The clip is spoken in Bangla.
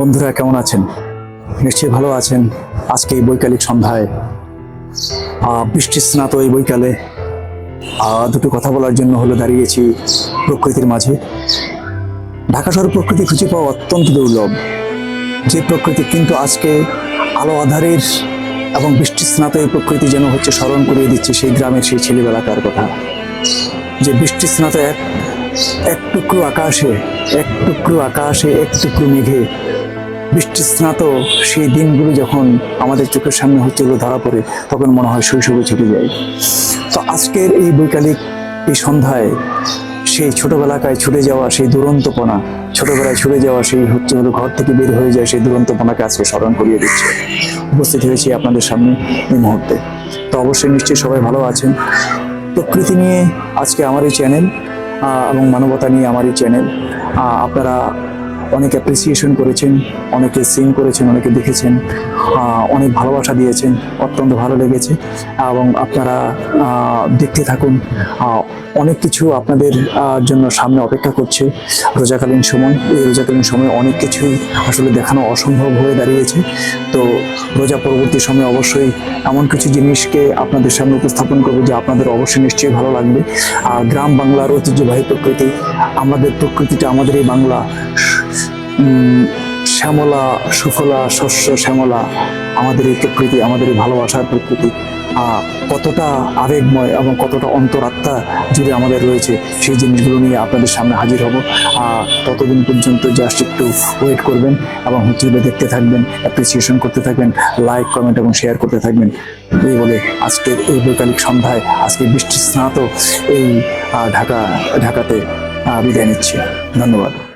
বন্ধুরা, কেমন আছেন? নিশ্চয়ই ভালো আছেন। আজকে এই বৈকালিক সন্ধ্যায় বৃষ্টি স্নাত এই বৈকালে। দুটো কথা বলার জন্য হলো দাঁড়িয়েছি প্রকৃতির মাঝে। ঢাকা শহর প্রকৃতি খুঁজে পাওয়া অত্যন্ত দুর্লভ। যে প্রকৃতি কিন্তু আজকে আলো আধারের এবং বৃষ্টি স্নাত এই প্রকৃতি যেন হচ্ছে স্মরণ করিয়ে দিচ্ছে সেই গ্রামের সেই ছেলেবেলাকার কথা। যে বৃষ্টি স্নাত এক এক টুকরো আকাশে, এক টুকরো আকাশে, এক টুকরো মেঘে বৃষ্টি স্নাত সেই দিনগুলো যখন আমাদের চোখের সামনে হচ্ছে ধরা পড়ে, তখন মনে হয় শৈশবে ছুটে যায় তো আজকের এই বৈকালিক এই সন্ধ্যায় সেই ছোটবেলাকায় ছুটে যাওয়া সেই দুরন্তপনা, ছোটবেলায় ছুটে যাওয়া সেই হচ্ছে হলো ঘর থেকে বের হয়ে যায় সেই দুরন্তপনাকে আজকে স্মরণ করিয়ে দিচ্ছে। উপস্থিত হয়েছি আপনাদের সামনে এই মুহূর্তে। তো অবশ্যই নিশ্চয়ই সবাই ভালো আছেন। প্রকৃতি নিয়ে আজকে আমার এই চ্যানেল এবং মানবতা নিয়ে আমার এই চ্যানেল। আপনারা অনেক অ্যাপ্রিসিয়েশন করেছেন, অনেকে সিং করেছেন, অনেকে দেখেছেন অনেক ভালোবাসা দিয়েছেন, অত্যন্ত ভালো লেগেছে এবং আপনারা দেখতে থাকুন অনেক কিছু আপনাদের জন্য সামনে অপেক্ষা করছে রোজাকালীন সময়। এই রোজাকালীন সময় অনেক কিছুই আসলে দেখানো অসম্ভব হয়ে দাঁড়িয়েছে। তো রোজা পরবর্তী সময়ে অবশ্যই এমন কিছু জিনিসকে আপনাদের সামনে উপস্থাপন করব যে আপনাদের অবশ্যই নিশ্চয়ই ভালো লাগবে। আর গ্রাম বাংলার ঐতিহ্যবাহী প্রকৃতি, আমাদের প্রকৃতিটা আমাদের এই বাংলা। শ্যামলা, সুফলা, শস্য, শ্যামলা, আমাদের এই প্রকৃতি, আমাদের এই ভালোবাসার প্রকৃতি কতটা আবেগময় এবং কতটা অন্তরাত্মা জুড়ে আমাদের রয়েছে, সেই জিনিসগুলো নিয়ে আপনাদের সামনে হাজির হব। ততদিন পর্যন্ত জাস্ট একটু ওয়েট করবেন এবং হচ্ছে দেখতে থাকবেন অ্যাপ্রিসিয়েশন করতে থাকবেন লাইক কমেন্ট এবং শেয়ার করতে থাকবেন। এই বলে আজকের এই বৈকালিক সন্ধ্যায় আজকে বৃষ্টি স্নাত এই ঢাকা, ঢাকাতে বিদায় নিচ্ছি। ধন্যবাদ।